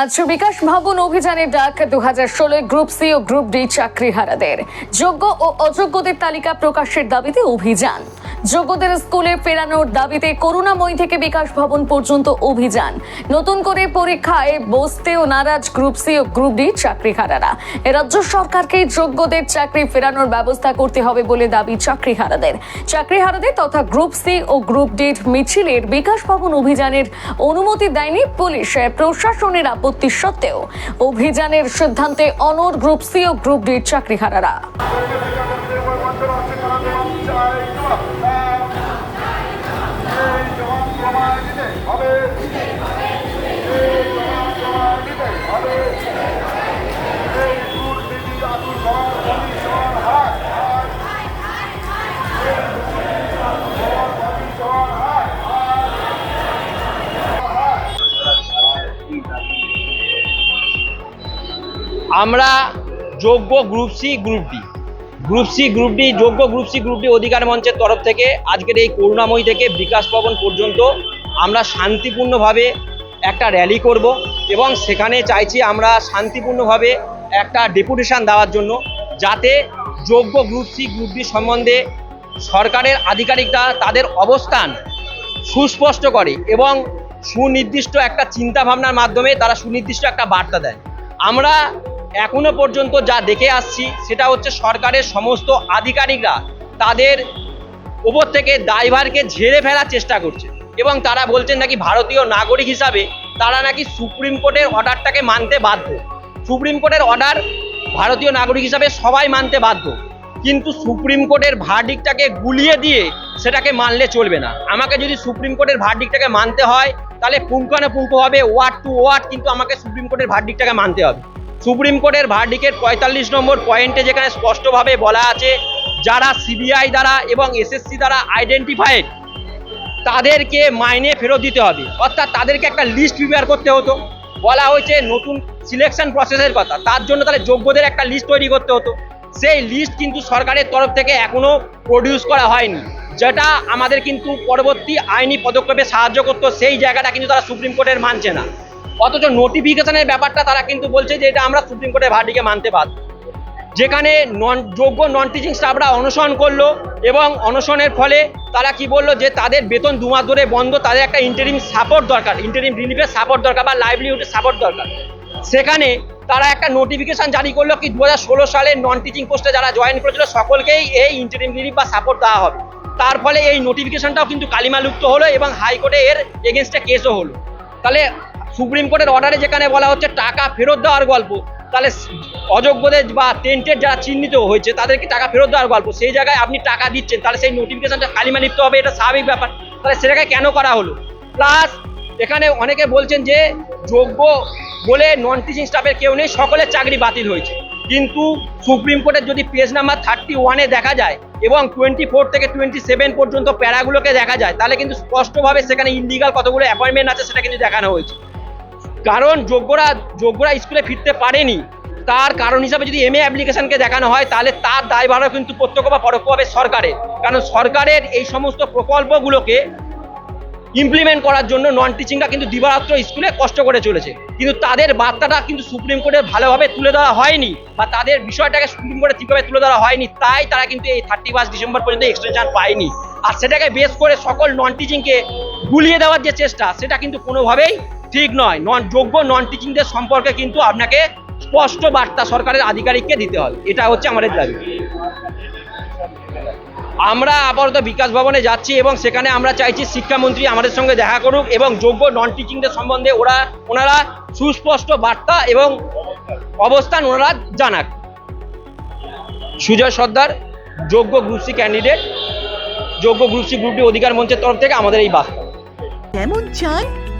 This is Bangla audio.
আজ বিকাশ ভবন অভিযানের ডাক দু হাজার ষোলোয় গ্রুপ সি ও গ্রুপ ডি চাকরিহারাদের। যোগ্য ও অযোগ্যদের তালিকা প্রকাশের দাবিতে অভিযান। যোগ্যদের স্কুলে ফেরানোর দাবিতে করুণাময়ী থেকে বিকাশ ভবন পর্যন্ত অভিযান। নতুন করে পরীক্ষায় বসতেও নারাজ গ্রুপ সি ও গ্রুপ ডি চাকরিহারারা। রাজ্য সরকারকে যোগ্যদের চাকরি ফেরানোর ব্যবস্থা করতে হবে বলে দাবি চাকরিহারাদের। চাকরিহারাদের তথা গ্রুপ সি ও গ্রুপ ডির মিছিলের বিকাশ ভবন অভিযানের অনুমতি দেয়নি পুলিশ প্রশাসনের আপত্তি সত্ত্বেও। অভিযানের সিদ্ধান্তে অনর গ্রুপ সি ও গ্রুপ ডির চাকরিহারারা। আমরা যোগ্য group C group D group C, group D, যোগ্য গ্রুপ সি, গ্রুপ ডি অধিকার মঞ্চের তরফ থেকে আজকের এই করুণাময়ী থেকে বিকাশ ভবন পর্যন্ত আমরা শান্তিপূর্ণভাবে একটা র্যালি করব এবং সেখানে চাইছি আমরা শান্তিপূর্ণভাবে একটা ডেপুটেশন দেওয়ার জন্য যাতে যোগ্য গ্রুপ সি, গ্রুপ ডি সম্বন্ধে সরকারের আধিকারিকরা তাদের অবস্থান সুস্পষ্ট করে এবং সুনির্দিষ্ট একটা চিন্তা ভাবনার মাধ্যমে তারা সুনির্দিষ্ট একটা বার্তা দেয়। আমরা এখনও পর্যন্ত যা দেখে আসছি, সেটা হচ্ছে সরকারের সমস্ত আধিকারিকরা তাদের ওপর থেকে দায়ভারকে ঝেড়ে ফেলার চেষ্টা করছে। এবং তারা বলছেন নাকি ভারতীয় নাগরিক হিসাবে তারা নাকি সুপ্রিম কোর্টের অর্ডারটাকে মানতে বাধ্য। সুপ্রিম কোর্টের অর্ডার ভারতীয় নাগরিক হিসাবে সবাই মানতে বাধ্য। কিন্তু সুপ্রিম কোর্টের ভার্ডিকটাকে গুলিয়ে দিয়ে সেটাকে মানলে চলবে না। আমাকে যদি সুপ্রিম কোর্টের ভার্ডিকটাকে মানতে হয়, তাহলে পুঙ্খানুপুঙ্খভাবে ওয়ার্ড টু ওয়ার্ড কিন্তু আমাকে সুপ্রিম কোর্টের ভার্ডিকটাকে মানতে হবে। সুপ্রিম কোর্টের ভার্ডিকের পঁয়তাল্লিশ নম্বর পয়েন্টে যেখানে স্পষ্টভাবে বলা আছে, যারা সিবিআই দ্বারা এবং এসএসসি দ্বারা আইডেন্টিফাইড তাদেরকে মাইনে ফেরত দিতে হবে। অর্থাৎ তাদেরকে একটা লিস্ট প্রিপেয়ার করতে হতো। বলা হয়েছে নতুন সিলেকশন প্রসেসের কথা। তার জন্য তাহলে যোগ্যদের একটা লিস্ট তৈরি করতে হতো। সেই লিস্ট কিন্তু সরকারের তরফ থেকে এখনও প্রডিউস করা হয়নি। যেটা আমাদের কিন্তু পরবর্তী আইনি পদক্ষেপে সাহায্য করতো। সেই জায়গাটা কিন্তু তারা সুপ্রিম কোর্টের মানছে না। অথচ নোটিফিকেশনের ব্যাপারটা তারা কিন্তু বলছে যে এটা আমরা সুপ্রিম কোর্টের ভার্ডিকে মানতে বাধ্য। যেখানে নন যোগ্য নন টিচিং স্টাফরা অনশন করল এবং অনশনের ফলে তারা কি বলল যে তাদের বেতন দু মাস ধরে বন্ধ, তাদের একটা ইন্টারিম সাপোর্ট দরকার ইন্টারিম রিলিফের সাপোর্ট দরকার বা লাইভলিহুডের সাপোর্ট দরকার। সেখানে তারা একটা নোটিফিকেশন জারি করল কি দু হাজার ষোলো সালে নন টিচিং পোস্টে যারা জয়েন করেছিল সকলকেই এই ইন্টারিম রিলিফ বা সাপোর্ট দেওয়া হবে। তার ফলে এই নোটিফিকেশনটাও কিন্তু কালিমালুপ্ত হলো এবং হাইকোর্টে এর এগেনস্টে কেসও হলো। তাহলে সুপ্রিম কোর্টের অর্ডারে যেখানে বলা হচ্ছে টাকা ফেরত দেওয়ার গল্প, তাহলে অযোগ্যদের বা টেন্টের যারা চিহ্নিত হয়েছে, তাদেরকে টাকা ফেরত দেওয়ার গল্প, সেই জায়গায় আপনি টাকা দিচ্ছেন, তাহলে সেই নোটিফিকেশনটা কালিমা লিখতে হবে, এটা স্বাভাবিক ব্যাপার। তাহলে সে জায়গায় কেন করা হলো? প্লাস এখানে অনেকে বলছেন যে যোগ্য বলে নন টিচিং স্টাফের কেউ নেই, সকলের চাকরি বাতিল হয়েছে। কিন্তু সুপ্রিম কোর্টের যদি পেজ নাম্বার থার্টি ওয়ানে দেখা যায় এবং টোয়েন্টি ফোর থেকে টোয়েন্টি সেভেন পর্যন্ত প্যারাগুলোকে দেখা যায়, তাহলে কিন্তু স্পষ্টভাবে সেখানে ইলিগাল কতগুলো অ্যাপয়েন্টমেন্ট আছে সেটা কিন্তু দেখানো হয়েছে। কারণ যোগ্যরা যোগ্যরা স্কুলে ফিরতে পারেনি। তার কারণ হিসাবে যদি এম এ অ্যাপ্লিকেশনকে দেখানো হয়, তাহলে তার দায়ভারও কিন্তু প্রত্যক্ষ বা পরোক্ষভাবে সরকারের। কারণ সরকারের এই সমস্ত প্রকল্পগুলোকে ইমপ্লিমেন্ট করার জন্য নন টিচিংরা কিন্তু দিবারাত্র স্কুলে কষ্ট করে চলেছে। কিন্তু তাদের বার্তাটা কিন্তু সুপ্রিম কোর্টে ভালোভাবে তুলে ধরা হয়নি বা তাদের বিষয়টাকে সুপ্রিম কোর্টে ঠিকভাবে তুলে ধরা হয়নি, তাই তারা কিন্তু এই থার্টি ফার্স্ট ডিসেম্বর পর্যন্ত এক্সটেনশন পায়নি। আর সেটাকে বেস করে সকল নন টিচিংকে গুলিয়ে দেওয়ার যে চেষ্টা, সেটা কিন্তু কোনোভাবেই ঠিক নয়। নন যোগ্য নন টিচিংদের সম্পর্কে কিন্তু আপনাকে স্পষ্ট বার্তা সরকারের আধিকারিককে দিতে হবে। এটা হচ্ছে আমাদের দাবি। আমরা আপাতত বিকাশ ভবনে যাচ্ছি এবং সেখানে আমরা চাইছি শিক্ষামন্ত্রী আমাদের সঙ্গে দেখা করুক এবং যোগ্য নন টিচিংদের সম্বন্ধে ওরা, ওনারা সুস্পষ্ট বার্তা এবং অবস্থান ওনারা জানাক। সুজয় সর্দার, যোগ্য গ্রুপ সি ক্যান্ডিডেট যোগ্য গ্রুপ সি গ্রুপটি অধিকার মঞ্চের তরফ থেকে আমাদের এই বার্তা। কেমন চাই